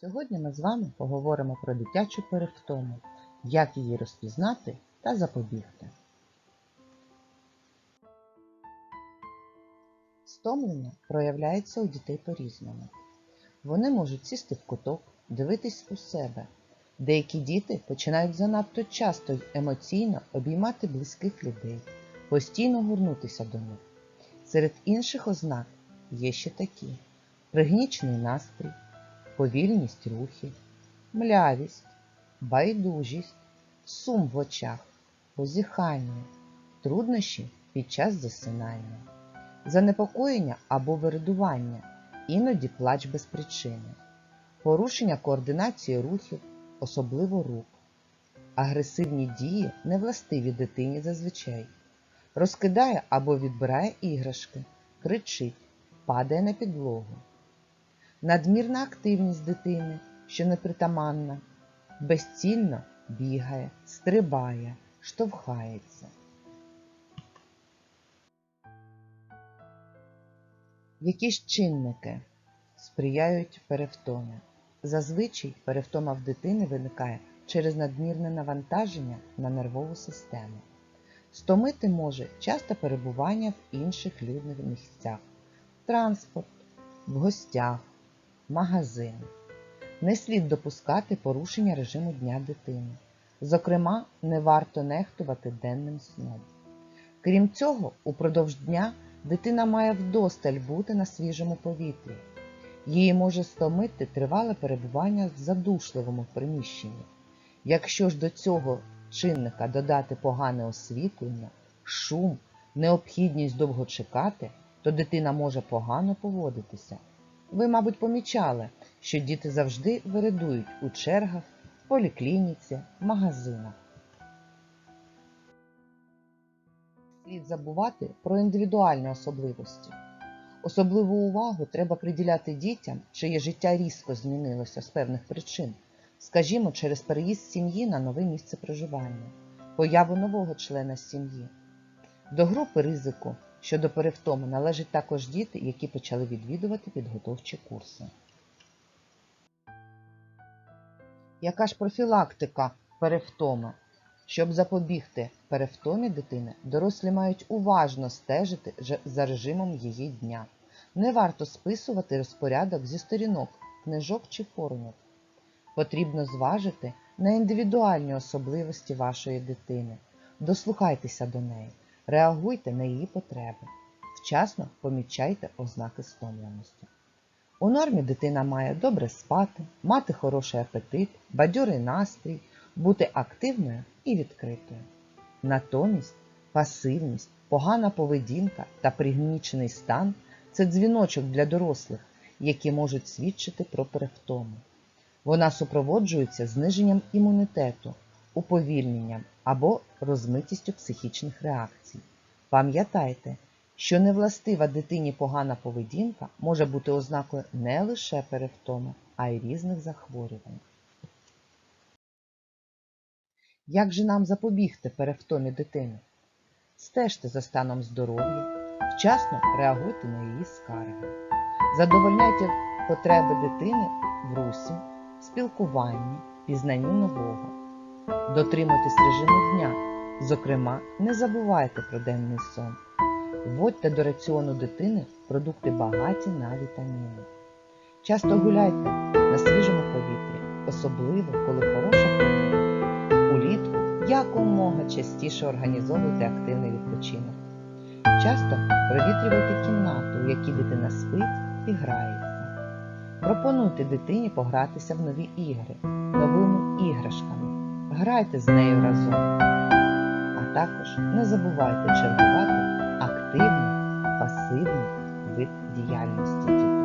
Сьогодні ми з вами поговоримо про дитячу перевтому, як її розпізнати та запобігти. Стомлення проявляється у дітей по-різному. Вони можуть сісти в куток, дивитись у себе. Деякі діти починають занадто часто й емоційно обіймати близьких людей, постійно горнутися до них. Серед інших ознак є ще такі: пригнічений настрій, повільність рухів, млявість, байдужість, сум в очах, позіхання, труднощі під час засинання, занепокоєння або виридування, іноді плач без причини, порушення координації рухів, особливо рук, агресивні дії невластиві дитині зазвичай, розкидає або відбирає іграшки, кричить, падає на підлогу надмірна активність дитини, що непритаманна, безцільно бігає, стрибає, штовхається. Які ж чинники сприяють перевтомі? Зазвичай перевтома в дитини виникає через надмірне навантаження на нервову систему. Стомити може часто перебування в інших людних місцях, транспорт, в гостях, магазин. Не слід допускати порушення режиму дня дитини. Зокрема, не варто нехтувати денним сном. Крім цього, упродовж дня дитина має вдосталь бути на свіжому повітрі. Її може стомити тривале перебування в задушливому приміщенні. Якщо ж до цього чинника додати погане освітлення, шум, необхідність довго чекати, то дитина може погано поводитися. Ви, мабуть, помічали, що діти завжди виридують у чергах, поліклініці, магазинах. Слід забувати про індивідуальні особливості. Особливу увагу треба приділяти дітям, чиє життя різко змінилося з певних причин, скажімо, через переїзд сім'ї на нове місце проживання, появу нового члена сім'ї. До групи ризику Щодо перевтоми належать також діти, які почали відвідувати підготовчі курси. Яка ж профілактика перевтоми? Щоб запобігти перевтомі дитини, дорослі мають уважно стежити за режимом її дня. Не варто списувати розпорядок зі сторінок, книжок чи форумів. Потрібно зважити на індивідуальні особливості вашої дитини. Дослухайтеся до неї. Реагуйте на її потреби. Вчасно помічайте ознаки стомленості. У нормі дитина має добре спати, мати хороший апетит, бадьорий настрій, бути активною і відкритою. Натомість пасивність, погана поведінка та пригнічений стан це дзвіночок для дорослих, які можуть свідчити про перевтому. Вона супроводжується зниженням імунітету, уповільненням або розмитістю психічних реакцій. Пам'ятайте, що невластива дитині погана поведінка може бути ознакою не лише перевтоми, а й різних захворювань. Як же нам запобігти перевтомі дитини? Стежте за станом здоров'я, вчасно реагуйте на її скарги, задовольняйте потреби дитини в русі, спілкуванні, пізнанні нового. Дотримуйтесь режиму дня, зокрема, не забувайте про денний сон. Вводьте до раціону дитини продукти багаті на вітаміни. Часто гуляйте на свіжому повітрі, особливо коли хороша погода. Улітку якомога частіше організовуйте активний відпочинок. Часто провітрювайте кімнату, в якій дитина спить і грається. Пропонуйте дитині погратися в нові ігри, новими іграшками. Грайте з нею разом. А також не забувайте чергувати активний, пасивний вид діяльності.